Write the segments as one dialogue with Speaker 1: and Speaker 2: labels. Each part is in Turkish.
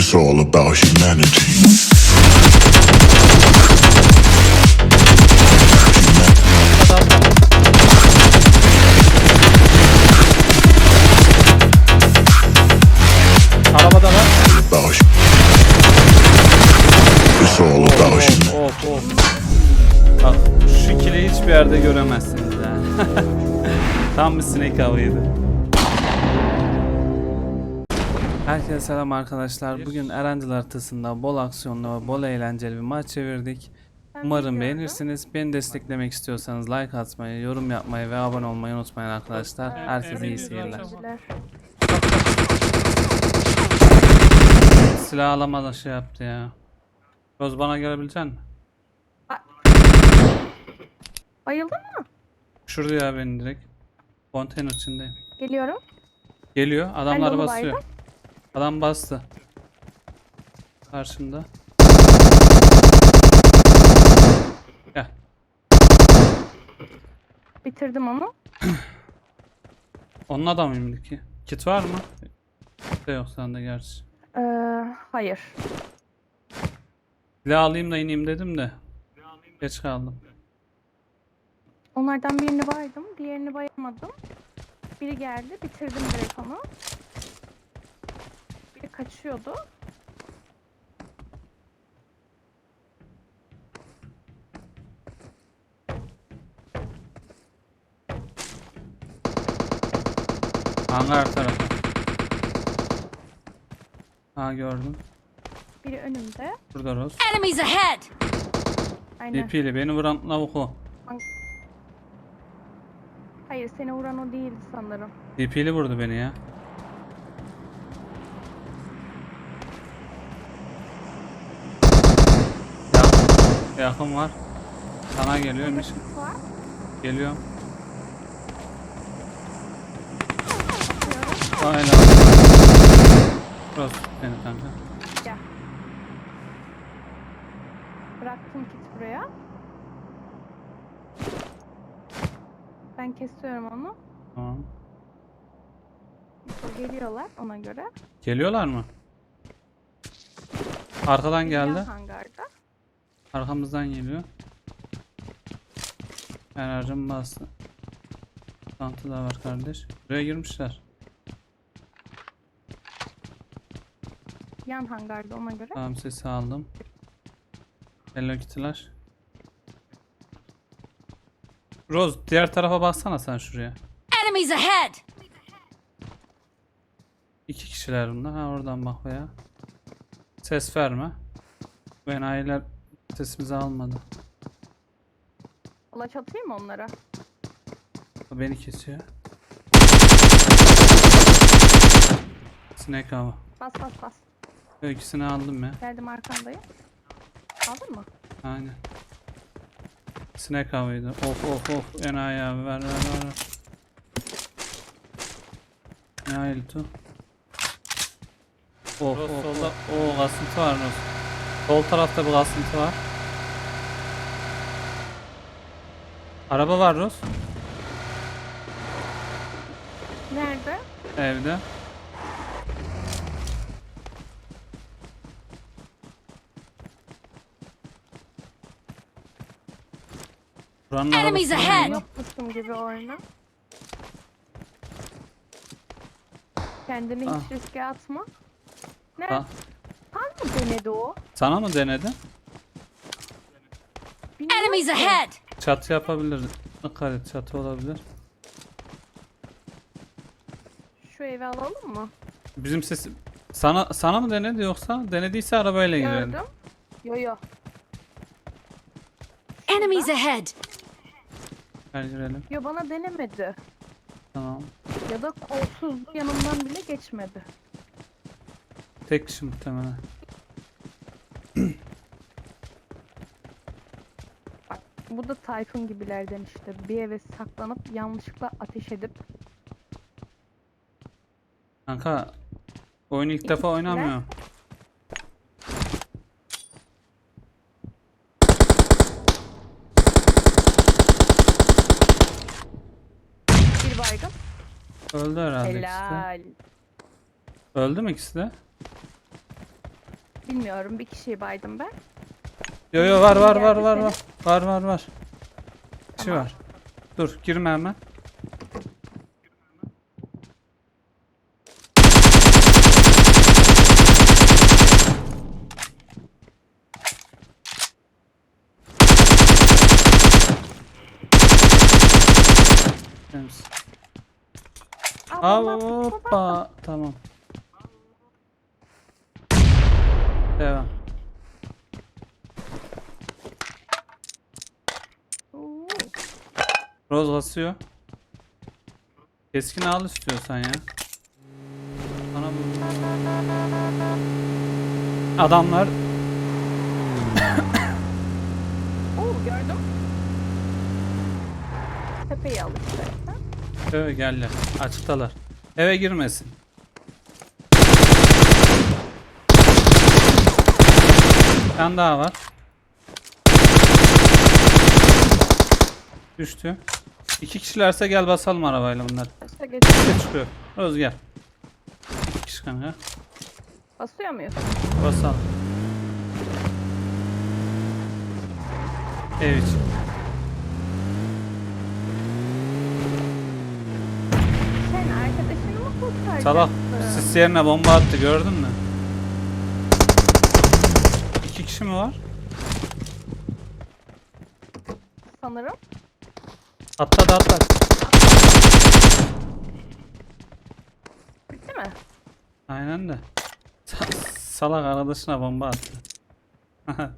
Speaker 1: It's all about humanity.
Speaker 2: Arabada.
Speaker 1: About hu- It's all about humanity.
Speaker 2: Of of. Bak şu ikiliyi hiçbir yerde göremezsiniz yani. Tam bir sinek avıydı. Herkese selam arkadaşlar. Bugün Erencil haritasında bol aksiyonlu ve bol eğlenceli bir maç çevirdik. Umarım beğenirsiniz. Beni desteklemek istiyorsanız like atmayı, yorum yapmayı ve abone olmayı unutmayın arkadaşlar. Herkese iyi seyirler. Silah alamadan şey yaptı ya. Roz bana gelebilecek misin?
Speaker 3: Bayıldın mı?
Speaker 2: Şurada ya beni direkt. Konteyner içindeyim.
Speaker 3: Geliyorum.
Speaker 2: Geliyor.
Speaker 3: Onu
Speaker 2: basıyor.
Speaker 3: baydım.
Speaker 2: Adam bastı. Karşımda. Gel.
Speaker 3: Bitirdim onu.
Speaker 2: Onun adamıyım ki. Kit var mı? De yok sende gerçi.
Speaker 3: Ee, hayır.
Speaker 2: Silah alayım da ineyim dedim de. Geç kaldım.
Speaker 3: Onlardan birini baydım. Diğerini bayamadım. Biri geldi. Bitirdim direkt onu. Kaçıyordu.
Speaker 2: Hangar tarafı. Ha gördüm.
Speaker 3: Biri önümde.
Speaker 2: Burada Roz.
Speaker 4: Enemies ahead!
Speaker 3: Aynen.
Speaker 2: DP'li beni vuran lavuk o.
Speaker 3: Hayır seni vuran o değildi sanırım.
Speaker 2: DP'li vurdu beni ya. Yakın, var. Sana geliyor mission.
Speaker 3: Kız var.
Speaker 2: Geliyor.
Speaker 3: Bakıyorum.
Speaker 2: Aynen. Roz beni kanka.
Speaker 3: Gel. Bıraktım kit buraya. Ben kesiyorum onu.
Speaker 2: Tamam.
Speaker 3: Geliyorlar ona göre.
Speaker 2: Geliyorlar mı? Arkadan geldi.
Speaker 3: Hangarda.
Speaker 2: Arkamızdan geliyor. Enerjim bastı. Tantı da var kardeş. Buraya girmişler.
Speaker 3: Yan hangarda ona göre.
Speaker 2: Tamam sesi aldım. Hello Kitty'ler. Rose diğer tarafa baksana sen şuraya.
Speaker 4: Enemies ahead!
Speaker 2: İki kişiler bunlar. Ha oradan bak ya. Ses verme. Bu enayiler sesimizi almadı.
Speaker 3: Ulaç atayım mı onlara?
Speaker 2: O beni kesiyor. Sinek hava.
Speaker 3: Bas bas bas.
Speaker 2: Yo, İkisini aldım ya.
Speaker 3: Geldim arkandayım. Aldın mı?
Speaker 2: Aynen. Sinek havaydı. Of of of. Enayi abi ver ver ver. ver. Enayi tu. Of of of. Oo kasıntı var Rus. Sol tarafta bir kasıntı var. Araba var Rus.
Speaker 3: Nerede?
Speaker 2: Evde. Buranın
Speaker 4: Enemies ahead!
Speaker 3: Yokmuşum gibi oyna. Kendini
Speaker 2: Ah.
Speaker 3: hiç riske atma. Ne?
Speaker 2: Ha,
Speaker 3: denedi o?
Speaker 2: Sana mı denedi?
Speaker 4: Enemies ahead!
Speaker 2: Çatı yapabilir. Dikkat et çatı olabilir.
Speaker 3: Şu evi alalım mı?
Speaker 2: Bizim sesi sana sana mı denedi yoksa denediyse arabayla girelim.
Speaker 3: Gördüm. Yo yo.
Speaker 4: Enemies ahead!
Speaker 2: Gel girelim.
Speaker 3: Yo bana denemedi.
Speaker 2: Tamam.
Speaker 3: Ya da kolsuzlu yanımdan bile geçmedi.
Speaker 2: Tek kişi muhtemelen.
Speaker 3: Bu da Tayfun gibilerden işte. Bir eve saklanıp yanlışlıkla ateş edip
Speaker 2: Kanka oyunu ilk defa oynamıyor.
Speaker 3: bir baygın.
Speaker 2: Öldü herhalde ikisi de.
Speaker 3: Helal.
Speaker 2: Öldü mü ikisi de?
Speaker 3: Bilmiyorum bir kişiyi baydım ben.
Speaker 2: Yo yo var var var var var. Var var var. Bir şey var. Dur girme hemen. Temiz. Hoppa. Tamam. Devam. Roz basıyor. Keskin al istiyorsan ya. Bana bu. Adamlar
Speaker 3: Oo gördüm. Tepeyi al istersen.
Speaker 2: eve geldiler. Açıktalar. Eve girmesin. Bir tane daha var. Düştü. İki kişilerse gel basalım arabayla bunlar.
Speaker 3: İşte
Speaker 2: çıkıyor? Gel. İki kişi kanka.
Speaker 3: Basıyor muyuz?
Speaker 2: Basalım. Ev için.
Speaker 3: Sen arkadaşını mı kurtaracaksın?
Speaker 2: Salak sis yerine bomba attı gördün mü? İki kişi mi var?
Speaker 3: Sanırım.
Speaker 2: Atladı atladı.
Speaker 3: Bitti mi?
Speaker 2: Aynen de. Sa- Salak arkadaşına bomba attı.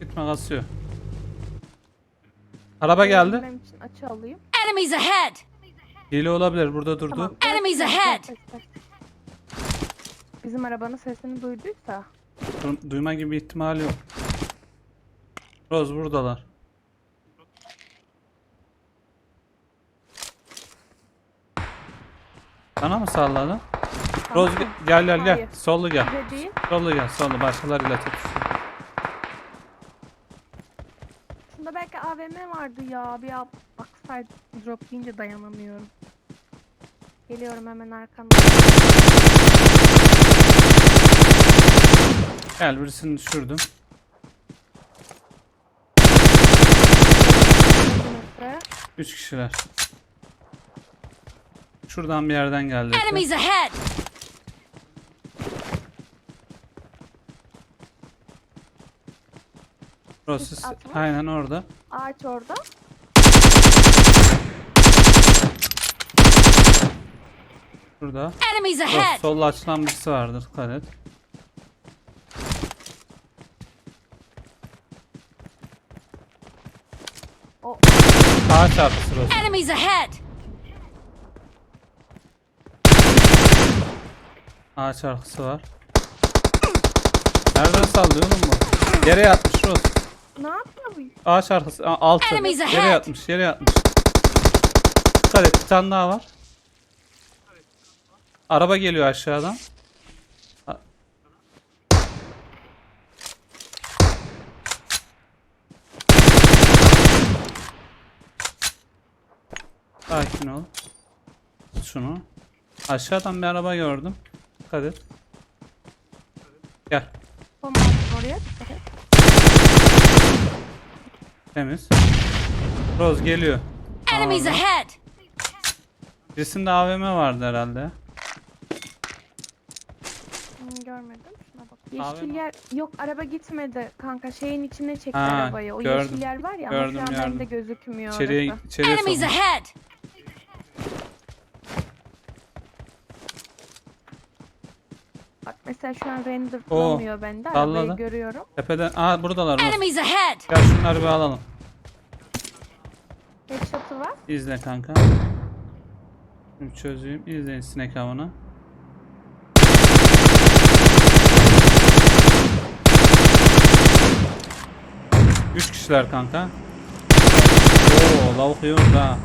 Speaker 2: Gitme kasıyor. Araba geldi.
Speaker 3: Benim için açı alayım.
Speaker 4: Enemies ahead!
Speaker 2: Hile olabilir burada durdu.
Speaker 3: Tamam.
Speaker 4: Enemies ahead!
Speaker 3: Bizim arabanın sesini duyduysa.
Speaker 2: Du- Duyma gibi ihtimali yok. Roz buradalar. Bana mı salladın?
Speaker 3: Tamam.
Speaker 2: ge- gel gel gel.
Speaker 3: Hayır.
Speaker 2: Sollu gel.
Speaker 3: Bize değil.
Speaker 2: Sollu gel. Sollu başkalarıyla tutuşsun.
Speaker 3: Şunda belki AVM vardı ya. Bir al- baksaydı drop deyince dayanamıyorum. Geliyorum hemen arkanda.
Speaker 2: Gel birisini düşürdüm. Üç kişiler. Şuradan bir yerden geldi.
Speaker 4: Enemies ahead!
Speaker 3: Atmış.
Speaker 2: aynen orada.
Speaker 3: Ağaç orada.
Speaker 2: Şurada.
Speaker 4: Enemies ahead!
Speaker 2: solda açılan birisi vardır. Dikkat et.
Speaker 3: O
Speaker 2: Ağaç arkası Roz.
Speaker 4: Enemies ahead!
Speaker 2: Ağaç arkası var. Nereden sallıyor oğlum bu? Yere yatmış Roz.
Speaker 3: ne yapıyor bu?
Speaker 2: Ağaç arkası. a- Altı.
Speaker 4: Enemies
Speaker 2: Yere yatmış. Yere yatmış. Dikkat et. Bir tane daha var. Araba geliyor aşağıdan. A- Sakin ol. Şunu. Aşağıdan bir araba gördüm. Dikkat et. Gel.
Speaker 3: Bomba attım oraya. Dikkat et.
Speaker 2: Temiz. Roz geliyor.
Speaker 4: Enemies ahead!
Speaker 2: Birisinde AVM vardı herhalde.
Speaker 3: Hmm, görmedim. Şuna bak. Yeşil yer yok araba gitmedi kanka şeyin içine çekti
Speaker 2: Ha,
Speaker 3: arabayı. O
Speaker 2: gördüm.
Speaker 3: yeşil yer var ya
Speaker 2: Gördüm,
Speaker 3: ama şu an
Speaker 2: gördüm.
Speaker 3: bende gözükmüyor
Speaker 2: İçeriye,
Speaker 3: orası.
Speaker 2: içeriye
Speaker 4: Enemies
Speaker 2: sokmuş.
Speaker 4: ahead!
Speaker 3: Mesela şu an render
Speaker 2: Oo,
Speaker 3: bulamıyor bende. Arabayı
Speaker 2: salladı.
Speaker 3: görüyorum.
Speaker 2: Tepeden, aa buradalar. Roz.
Speaker 4: Enemies ahead!
Speaker 2: Gel şunları bir alalım.
Speaker 3: Headshot'ı var.
Speaker 2: İzle kanka. Şimdi çözeyim. İzleyin sinek avını. Üç kişiler kanka. Oo lavuk yiyor da.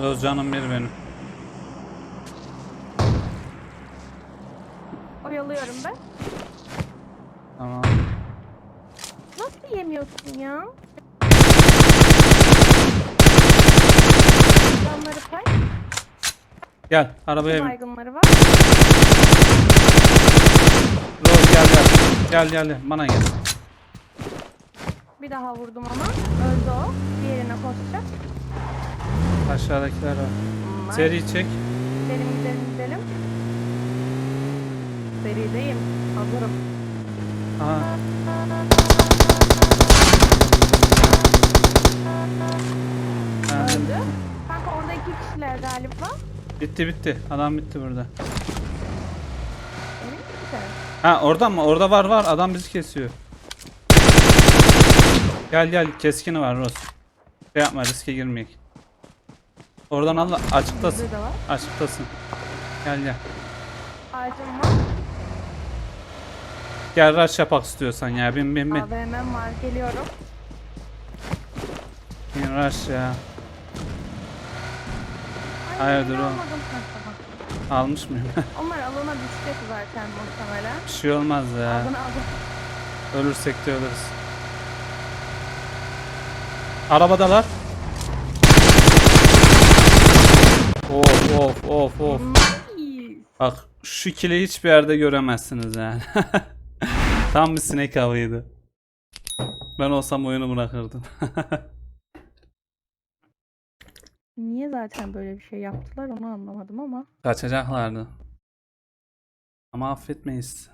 Speaker 2: Biraz canım bir benim.
Speaker 3: Oyalıyorum ben.
Speaker 2: Tamam.
Speaker 3: Nasıl yemiyorsun ya? Adamları pay.
Speaker 2: Gel arabaya bin.
Speaker 3: Baygınları var.
Speaker 2: Rose gel gel. Gel gel gel. Bana gel.
Speaker 3: Bir daha vurdum ama. Öldü o. Diğerine koşacak.
Speaker 2: Aşağıdakiler var. Seri çek.
Speaker 3: Gidelim gidelim gidelim. Serideyim. Hazırım.
Speaker 2: Aha. Ha,
Speaker 3: Öldü. Kanka orada iki kişiler galiba.
Speaker 2: bitti bitti. Adam bitti burada.
Speaker 3: Emin misin?
Speaker 2: Ha orada mı? Orada var var. Adam bizi kesiyor. Gel gel. Keskini var Rose. Şey yapma riske girmeyek. Oradan al açıktasın. Açıktasın. Gel gel.
Speaker 3: Ağacım var.
Speaker 2: Gel rush yapak istiyorsan ya. Bin bin bin.
Speaker 3: AVM'm var. Geliyorum.
Speaker 2: Bin rush ya.
Speaker 3: Ay,
Speaker 2: Hayırdır
Speaker 3: tamam.
Speaker 2: Almış mıyım?
Speaker 3: Onlar alana düşecek zaten muhtemelen.
Speaker 2: Bir şey olmaz ya.
Speaker 3: Aldın aldın.
Speaker 2: Ölürsek de ölürüz. Arabadalar. Of of of of. Bak şu kili hiçbir yerde göremezsiniz yani. Tam bir sinek avıydı. Ben olsam oyunu bırakırdım.
Speaker 3: Niye zaten böyle bir şey yaptılar onu anlamadım ama.
Speaker 2: Kaçacaklardı. Ama affetmeyiz.